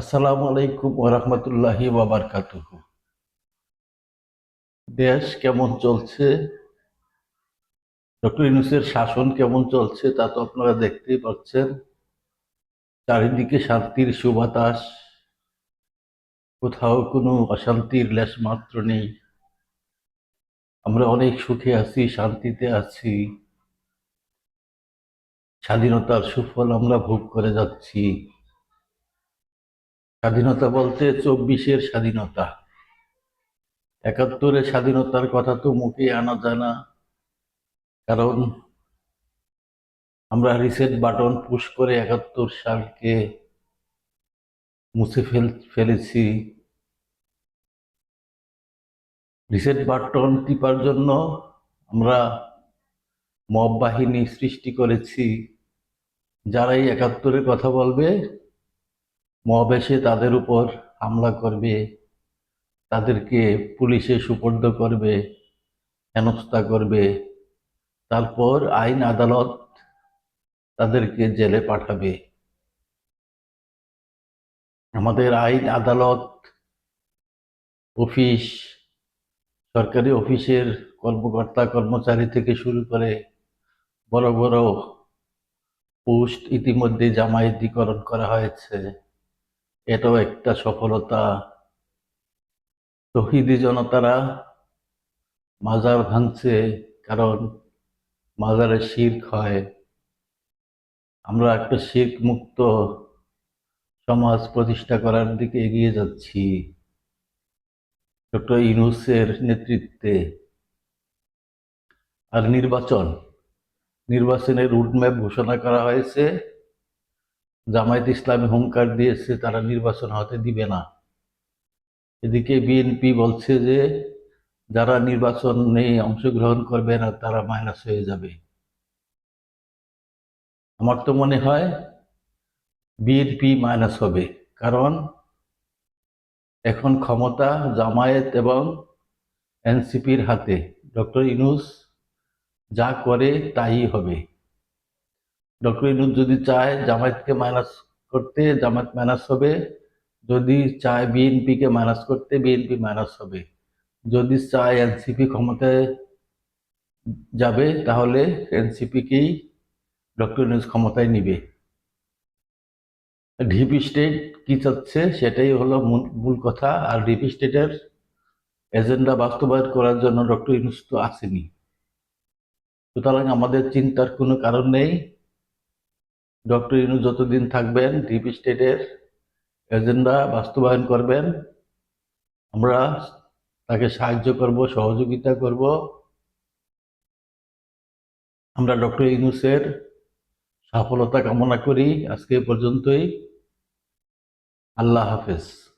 আসসালামু আলাইকুম ওরহমতুল্লাহি বাবারকাতুহ দেশ কেমন চলছে? ডক্টর ইউনুসের শাসন কেমন চলছে তা তো আপনারা দেখতেই পাচ্ছেন। চারিদিকে শান্তির সুবাতাস, কোথাও কোনো অশান্তির লেশ মাত্র নেই। আমরা অনেক সুখে আছি, শান্তিতে আছি। স্বাধীনতার সুফল আমরা ভোগ করে যাচ্ছি। স্বাধীনতা বলতে চব্বিশের স্বাধীনতা। একাত্তরের স্বাধীনতার কথা তো মুখে আনা যায় না কারণ আমরা রিসেট বাটন পুশ করে একাত্তর সালকে মুছে ফেল ফেলেছি। রিসেট বাটন টিপার জন্য আমরা মব বাহিনী সৃষ্টি করেছি। যারাই একাত্তরের কথা বলবে এসে তাদের উপর হামলা করবে, তাদেরকে পুলিশে সুপর্দ করবে, হেনস্থা করবে, তারপর আইন আদালত তাদেরকে জেলে পাঠাবে। আমাদের আইন আদালত, অফিস, সরকারি অফিসের কর্মকর্তা, কর্মচারী থেকে শুরু করে বড় বড় পোস্ট ইতিমধ্যে জামায়াতিকরণ করা হয়েছে। এটাও একটা সফলতা। তহিদি জনতারা মাজার ভাঙছে কারণ মাজারে শির্ক হয়। আমরা একটা শির্ক মুক্ত সমাজ প্রতিষ্ঠা করার দিকে এগিয়ে যাচ্ছি। ডক্টর ইনুসের নেতৃত্বে। আর নির্বাচন, নির্বাচনের রুটম্যাপ ঘোষণা করা হয়েছে। জামায়াত ইসলামী হুঙ্কার দিয়েছে, তারা নির্বাচন হতে দিবে না। এদিকে বিএনপি বলছে যে, যারা নির্বাচনে অংশগ্রহণ করবে না, তারা মাইনাস হয়ে যাবে। আমার তো মনে হয় বিএনপি মাইনাস হবে, কারণ এখন ক্ষমতা জামায়াত এবং এনসিপির হাতে। ডক্টর ইনুস যা করে, তাই হবে। ডক্টর ইনুস যদি চায় জামায়াতকে মাইনাস করতে, জামায়াত মাইনাস হবে। যদি চায় বিএনপিকে মাইনাস করতে বিএনপি মাইনাস হবে। যদি চায় এনসিপি ক্ষমতায় যাবে, তাহলে এনসিপিকেই ডক্টর নিউজ ক্ষমতায় নিবে। ডিপি স্টেট কি চাচ্ছে সেটাই হলো মূল কথা। আর ডিপি স্টেটের এজেন্ডা বাস্তবায়ন করার জন্য ডক্টর ইউনুস তো আসেনি। সুতরাং আমাদের চিন্তার কোনো কারণ নেই। ডক্টর ইনু যতদিন থাকবেন, ডিপ স্টেটের এজেন্ডা বাস্তবায়ন করবেন। আমরা তাকে সাহায্য করব, সহযোগিতা করব। আমরা ডক্টর ইনুসের সফলতা কামনা করি। আজকে পর্যন্তই। আল্লাহ হাফেজ।